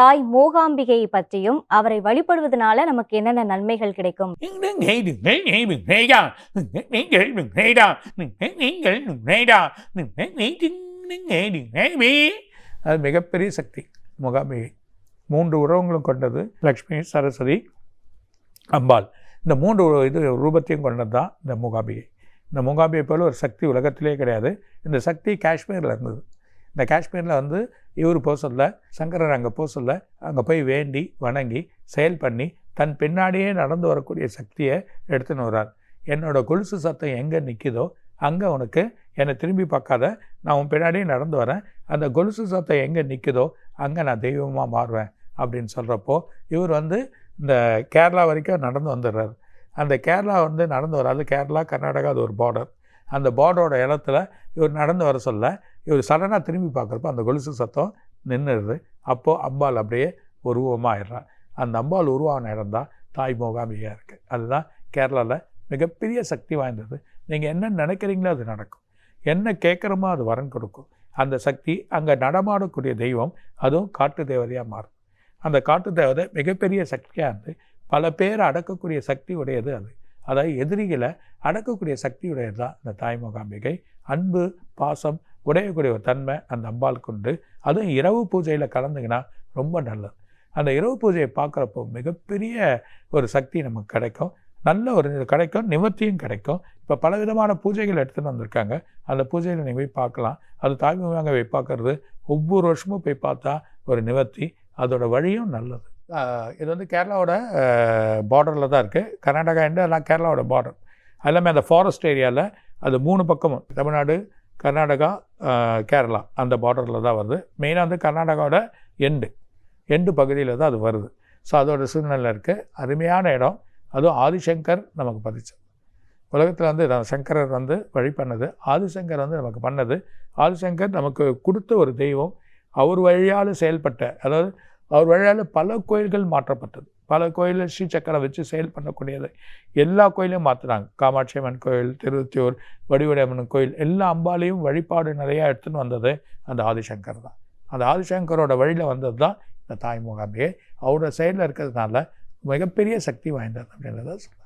தாய் மூகாம்பிகையை பற்றியும் அவரை வழிபடுவதனால நமக்கு என்னென்ன நன்மைகள் கிடைக்கும்? அது மிகப்பெரிய சக்தி மூகாம்பிகை. மூன்று உறவங்களும் கொண்டது லக்ஷ்மி சரஸ்வதி அம்பாள். இந்த மூன்று இது ரூபத்தையும் கொண்டது தான் இந்த மூகாம்பிகை. இந்த மூகாம்பிகை போல ஒரு சக்தி உலகத்திலே கிடையாது. இந்த சக்தி காஷ்மீரில் இருந்தது. இந்த காஷ்மீரில் வந்து இவர் போக சொல்ல சங்கரர் அங்கே போக சொல்ல அங்கே போய் வேண்டி வணங்கி செயல் பண்ணி தன் பின்னாடியே நடந்து வரக்கூடிய சக்தியை எடுத்துன்னு வர்றார். என்னோடய கொலுசு சத்தம் எங்கே நிற்கிதோ அங்கே உனக்கு என்னை திரும்பி பார்க்காத நான் உன் பின்னாடியே நடந்து வரேன். அந்த கொலுசு சத்தம் எங்கே நிற்குதோ அங்கே நான் தெய்வமாக மாறுவேன் அப்படின்னு சொல்கிறப்போ இவர் வந்து இந்த கேரளா வரைக்கும் நடந்து வந்துடுறாரு. அந்த கேரளா வந்து நடந்து வராது. கேரளா கர்நாடகா அது ஒரு பார்டர் அந்த பார்டரோட இடத்துல இவர் நடந்து வர சொல்ல இவர் சடனாக திரும்பி பார்க்குறப்ப அந்த கொலுசு சத்தம் நின்றுடுது அப்போது அம்பாள் அப்படியே உருவமாக ஆயிடுறான் அந்த அம்பாள் உருவான இடம் தான் தாய் மூகாம்பிகையாக இருக்குது அதுதான் கேரளாவில் மிகப்பெரிய சக்தி வாய்ந்தது. நீங்கள் என்ன நினைக்கிறீங்களோ அது நடக்கும். என்ன கேட்குறோமோ அது வரன் கொடுக்கும். அந்த சக்தி அங்கே நடமாடக்கூடிய தெய்வம் அதுவும் காட்டு தேவதையாக மாறும். அந்த காட்டு தேவதை மிகப்பெரிய சக்தியாக இருந்து பல பேரை அடக்கக்கூடிய சக்தி உடையது அது. அதாவது எதிரிகளை அடக்கக்கூடிய சக்தியுடையது தான் இந்த தாய் மூகாம்பிகை? அன்பு பாசம் உடையக்கூடிய ஒரு தன்மை அந்த அம்பாளுக்கு உண்டு. அதுவும் இரவு பூஜையில் கலந்துங்கன்னா ரொம்ப நல்லது. அந்த இரவு பூஜையை பார்க்குறப்போ மிகப்பெரிய ஒரு சக்தி நமக்கு கிடைக்கும். நல்ல ஒரு இது கிடைக்கும் நிவர்த்தியும் கிடைக்கும். இப்போ பலவிதமான பூஜைகள் எடுத்துகிட்டு வந்திருக்காங்க. அந்த பூஜையில் நீங்கள் போய் பார்க்கலாம். அது தாய்மொழியாக போய் பார்க்கறது ஒவ்வொரு வருஷமும் போய் பார்த்தா ஒரு நிவர்த்தி. அதோட வழியும் நல்லது. இது வந்து கேரளாவோட பார்டரில் தான் இருக்குது கர்நாடகா எண்டு எல்லாம் கேரளாவோட பார்டர் எல்லாமே அந்த ஃபாரஸ்ட் ஏரியாவில் அது மூணு பக்கமும். தமிழ்நாடு கர்நாடகா கேரளா அந்த பார்டரில் தான் வருது. மெயினாக வந்து கர்நாடகாவோட எண்டு எண்டு பகுதியில் தான் அது வருது. ஸோ அதோட சூழ்நிலை இருக்குது அருமையான இடம். அதுவும் ஆதிசங்கர் நமக்கு பதிச்சு உலகத்தில் வந்து நான் சங்கரர் வந்து வழி பண்ணது. ஆதிசங்கர் வந்து நமக்கு பண்ணது. ஆதிசங்கர் நமக்கு கொடுத்த ஒரு தெய்வம். அவர் வழியால் செயல்பட்ட அதாவது அவர் வழியால் பல கோயில்கள் மாற்றப்பட்டது. பல கோயிலில் ஸ்ரீசக்கரம் வச்சு செயல் பண்ணக்கூடியது எல்லா கோயிலையும் மாற்றினாங்க காமாட்சி அம்மன் கோயில் திருத்தியூர் வடிவடையம்மன் கோயில் எல்லா அம்பாலையும் வழிபாடு நிறையா எடுத்துன்னு வந்தது அந்த ஆதிசங்கர் தான். அந்த ஆதிசங்கரோட வழியில் வந்தது தான் இந்த தாய் மூகாம்பிகை அவரோட செயலில் இருக்கிறதுனால மிகப்பெரிய சக்தி வாய்ந்தது அப்படின்றத சொல்றேன்.